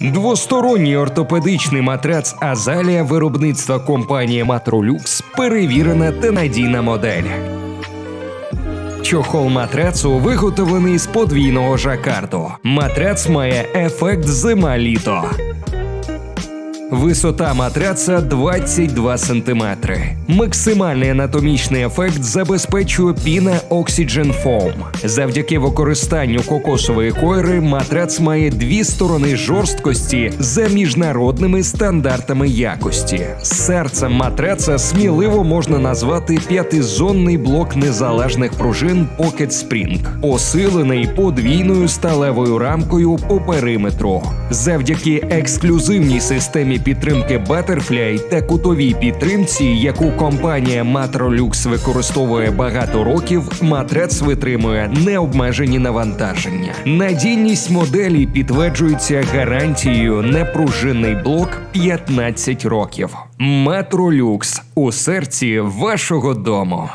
Двосторонній ортопедичний матрац Азалія виробництва компанії Матролюкс перевірена та надійна модель. Чохол матрацу виготовлений з подвійного жакарду. Матрац має ефект зима-літо. Висота матраца 22 см. Максимальний анатомічний ефект забезпечує піна Oxygen Foam. Завдяки використанню кокосової койри матрац має дві сторони жорсткості за міжнародними стандартами якості. Серцем матраца сміливо можна назвати п'ятизонний блок незалежних пружин Pocket Spring, посилений подвійною сталевою рамкою по периметру. Завдяки ексклюзивній системі підтримки Butterfly та кутовій підтримці, яку компанія Matrolux використовує багато років, матрац витримує необмежені навантаження. Надійність моделі підтверджується гарантією непружинний блок 15 років. Matrolux у серці вашого дому.